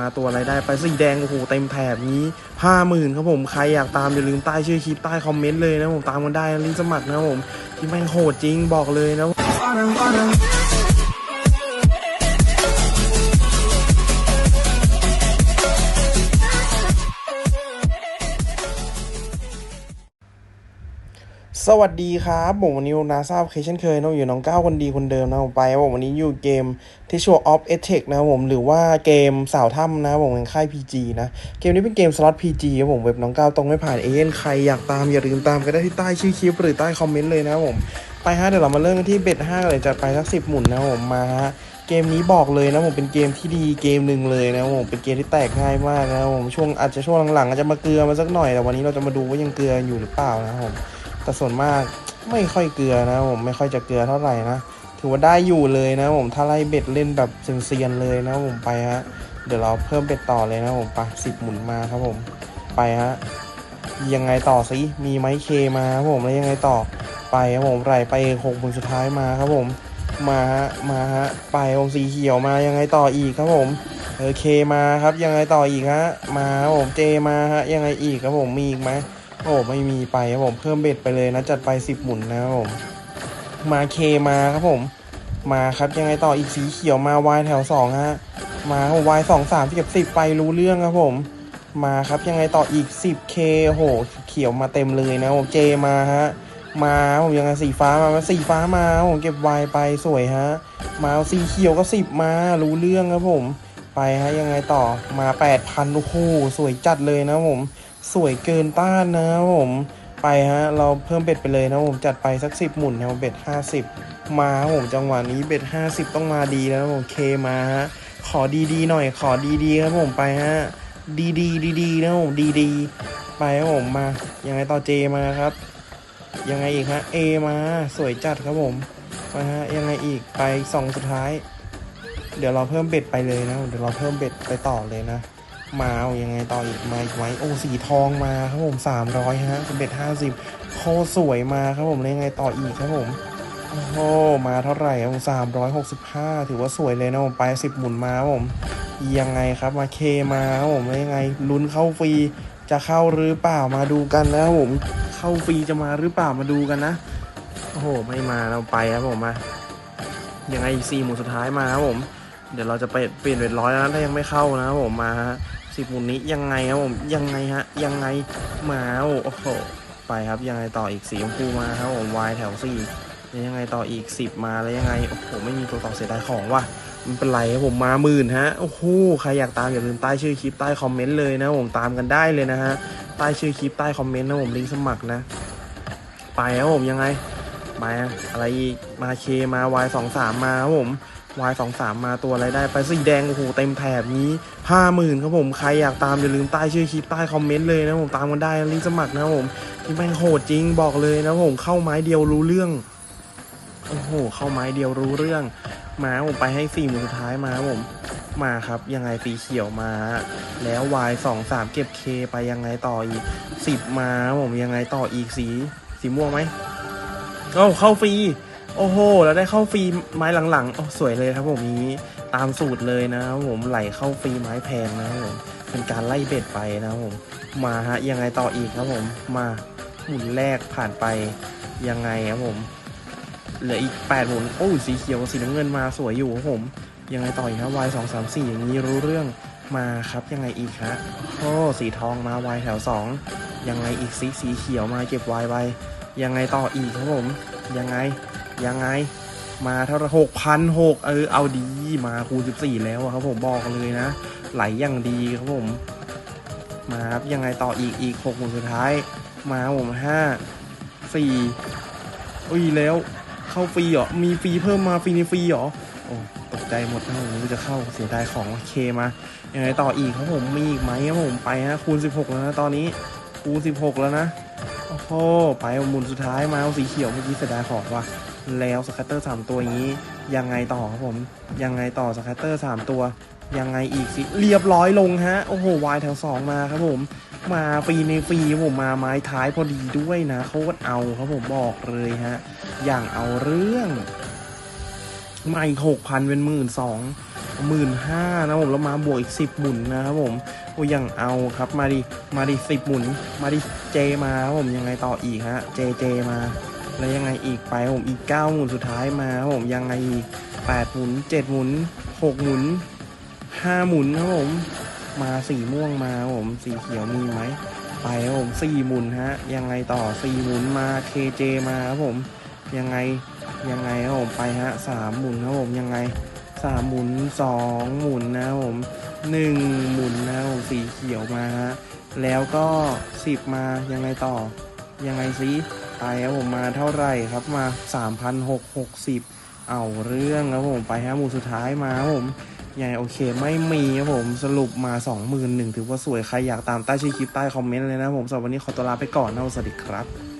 มาตัวอะไรได้ไปสีแดงโอ้โหเต็มแถบนี้ห้าหมื่นครับผมใครอยากตามอย่าลืมใต้ชื่อคลิปใต้คอมเมนต์เลยนะผมตามกันได้ลิงสมัครนะครับผมที่แม่งโหดจริงบอกเลยนะ สวัสดีครับผมวันนี้นาซาเคเช่นเคยนะอยู่น้องก้าวคนดีคนเดิมนะผมไปผมวันนี้อยู่เกมที่ชื่อ Off e t e c h นะครับผมหรือว่าเกมสาวถ้ำนะผมเป็นค่าย PG นะ เกมนี้เป็นเกมสล็อต PG ครับผมเว็บน้องก้าวตรงไม่ผ่านเอเย่นใครอยากตามอย่าลืมตามก็ได้ที่ใต้ชื่อคลิปหรือใต้คอมเมนต์เลยนะผมไปฮะเดี๋ยวเรามาเริ่มกันที่เบ็ดห้าเลยจัดไปสักสิบหมุนนะผมมาฮะเกมนี้บอกเลยนะผมเป็นเกมที่ดีเกมหนึ่งเลยนะผมเป็นเกมที่แตกง่ายมากนะผมช่วงอาจจะช่วงหลังๆอาจจะมาเกลือมาสักหน่อยแต่วันนี้เราจะมาดูว่ายังเกลืออยู่หรือเปล่านะผม แต่ส่วนมากไม่ค่อยเกลือนะผมไม่ค่อยจะเกลือเท่าไหร่นะถือว่าได้อยู่เลยนะผมถ้าไล่เบ็ดเล่นแบบเซียนๆเลยนะผมไปฮะเดี๋ยวเราเพิ่มเบ็ดต่อเลยนะผมไปสิบหมุนมาครับผมไปฮะยังไงต่อสิมีไม้เคมาครับผมแล้วยังไงต่อไปครับผมไหลไปหกหมุนสุดท้ายมาครับผมมาฮะมาฮะไปวงสีเขียวมายังไงต่ออีกครับผมเออเคมาครับยังไงต่ออีกฮะมาผมเจมาฮะยังไงอีกครับผมมีอีกไหม โอ้ไม่มีไปครับผมเพิ่มเบ็ดไปเลยนะจัดไปสิบหมุนนะครับผมมาเคมาครับผม มาครับยังไงต่ออีกสีเขียวมาวายแถวสองฮะมาครับวายสองสามเก็บสิบไปรู้เรื่องครับผม มาครับยังไงต่ออีกสิบเคโหเขียวมาเต็มเลยนะผมเจมาฮะมาผมยังไงสีฟ้ามามาสีฟ้ามาผมเก็บวายไปสวยฮะมาเอาสีเขียวก็สิบมารู้เรื่องครับผม ไปฮะยังไงต่อมาแปดพันโอ้โหสวยจัดเลยนะผม สวยเกินต้านนะครับผม ไปฮะ เราเพิ่มเบ็ดไปเลยนะผมจัดไปสักสิบหมุนนะเบ็ดห้าสิบมาผมจังหวะนี้เบ็ดห้าสิบต้องมาดีแล้วผมเคมาฮะ ขอดีๆหน่อย ขอดีๆครับผมไปฮะ ดีดีดีๆนะผมดีๆไปครับผมมายังไงต่อเจมาครับ ยังไงอีกฮะเอมาสวยจัดครับผมไปฮะยังไงอีกไปสองสุดท้าย เดี๋ยวเราเพิ่มเบ็ดไปเลยนะ เดี๋ยวเราเพิ่มเบ็ดไปต่อเลยนะ มาเอายังไงต่ออีกมาอีกไหมโอ้สีทองมาครับผมสามร้อยฮะเป็นเบ็ดห้าสิบโคสวยมาครับผมแล้วยังไงต่ออีกครับผมโอ้โหมาเท่าไหร่ครับสามร้อยหกสิบห้าถือว่าสวยเลยนะผมไปสิบหมุนมาครับผมยังไงครับมาเคมาครับผมแล้วยังไงลุ้นเข้าฟรีจะเข้าหรือเปล่ามาดูกันนะครับผมเข้าฟรีจะมาหรือเปล่ามาดูกันนะโอ้โหไม่มาเราไปครับผมมายังไงอีกสี่หมุนสุดท้ายมาครับผมเดี๋ยวเราจะไปเปลี่ยนเป็นร้อยแล้วนะถ้ายังไม่เข้านะครับผมมาฮะ สิบหมุนนี้ยังไงครับผมยังไงฮะยังไงมาโอ้โหไปครับยังไงต่ออีกสีชมพูมาครับผมวายแถวสี่แล้วยังไงต่ออีกสิบมาแล้วยังไงโอ้โหไม่มีตัวต่อเสียดายของว่ะมันเป็นไรครับผมมาหมื่นฮะโอ้โหใครอยากตามอย่าลืมใต้ชื่อคลิปใต้คอมเมนต์เลยนะผมตามกันได้เลยนะฮะใต้ชื่อคลิปใต้คอมเมนต์นะผมลิงก์สมัครนะ ไปครับผมยังไงมาอะไรอีกมาเคมาวายสองสามมาครับผม วายสองสามมาตัวอะไรได้ไปสีแดงโอ้โหเต็มแถบนี้ห้าหมื่นครับผมใครอยากตามอย่าลืมใต้ชื่อคลิปใต้คอมเมนต์เลยนะผมตามกันได้ลิงก์สมัครนะผมที่แม่งโหดจริงบอกเลยนะผมเข้าไม้เดียวรู้เรื่องโอ้โหเข้าไม้เดียวรู้เรื่อง มาผมไปให้สี่หมื่นสุดท้ายมาผมมาครับยังไงสีเขียวมา แล้ววายสองสามเก็บเคไปยังไงต่ออีกสิบมาผมยังไงต่ออีกสีสีม่วงไหมเอ้าเข้าฟรี โอ้โห แล้วได้เข้าฟรีไม้หลังๆโอ้สวยเลยครับผมนี้ตามสูตรเลยนะครับผมไหลเข้าฟรีไม้แพงนะครับผมเป็นการไล่เบ็ดไปนะครับผม มาฮะยังไงต่ออีกครับผม มาหมุนแรกผ่านไปยังไงครับผม เหลืออีก8หมุนโอ้สีเขียวสีน้ำเงินมาสวยอยู่ครับผม ยังไงต่ออีกครับ y สองสามสี่อย่างนี้รู้เรื่องมาครับยังไงอีกฮะโอ้สีทองมา y แถวสองยังไงอีกสีสีเขียวมาเก็บ y ไปยังไงต่ออีกครับผม ยังไง ยังไง มาเท่าหกพันหกเออเอาดีมาคูณสิบสี่แล้วอะครับผมบอกเลยนะ ไหลอย่างดีครับผม มาครับยังไงต่ออีกอีกหกหมุนสุดท้าย มาผมห้าสี่อุ้ยแล้วเข้าฟรีเหรอ มีฟรีเพิ่มมาฟรีในฟรีเหรอ โอ้ตกใจหมดนะผมจะเข้าเสียดายของเคมายังไงต่ออีกครับผมมีอีกไหมครับผมไปฮะคูณ 16 แล้วนะตอนนี้คูณ 16 แล้วนะ โอ้โหไปหมุนสุดท้ายมาเอาสีเขียวเมื่อกี้เสียดายของว่ะ แล้วสแคตเตอร์สามตัวอย่างนี้ ยังไงต่อครับผม ยังไงต่อสแคตเตอร์สามตัว ยังไงอีกสิ เรียบร้อยลงฮะ โอ้โห วายแถวสองมาครับผม มาฟรีในฟรีครับผมมาไม้ท้ายพอดีด้วยนะโคตรเอาครับผมบอกเลยฮะ อย่างเอาเรื่องมาอีกหกพันเป็นหมื่นสองหมื่นห้านะผมแล้วมาบวกอีกสิบหมุนนะครับผมโอ้ยังเอาครับมาดิมาดิสิบหมุน มาดิเจมาครับผมยังไงต่ออีกฮะเจเจมา แล้วยังไงอีกไปผมอีกเก้าหมุนสุดท้ายมาครับผมยังไงอีกแปดหมุนเจ็ดหมุนหกหมุนห้าหมุนครับผมมาสีม่วงมาครับผมสีเขียวมีไหมไปครับผมสี่หมุนฮะยังไงต่อสี่หมุนมาเคเจมาครับผมยังไงยังไงครับผมไปฮะสามหมุนครับผมยังไงสามหมุนสองหมุนนะครับผมหนึ่งหมุนนะครับผมสีเขียวมาฮะแล้วก็สิบมายังไงต่อยังไงซิ ไปครับผมมาเท่าไหร่ครับมา 3,660 เอาเรื่องครับผมไปฮะหมู่สุดท้ายมาครับผมใหญ่โอเคไม่มีครับผมสรุปมา 21,000ถือว่าสวยใครอยากตามใต้ชื่อคลิปใต้คอมเมนต์เลยนะผมสำหรับวันนี้ขอตัวลาไปก่อนนะสวัสดีครับ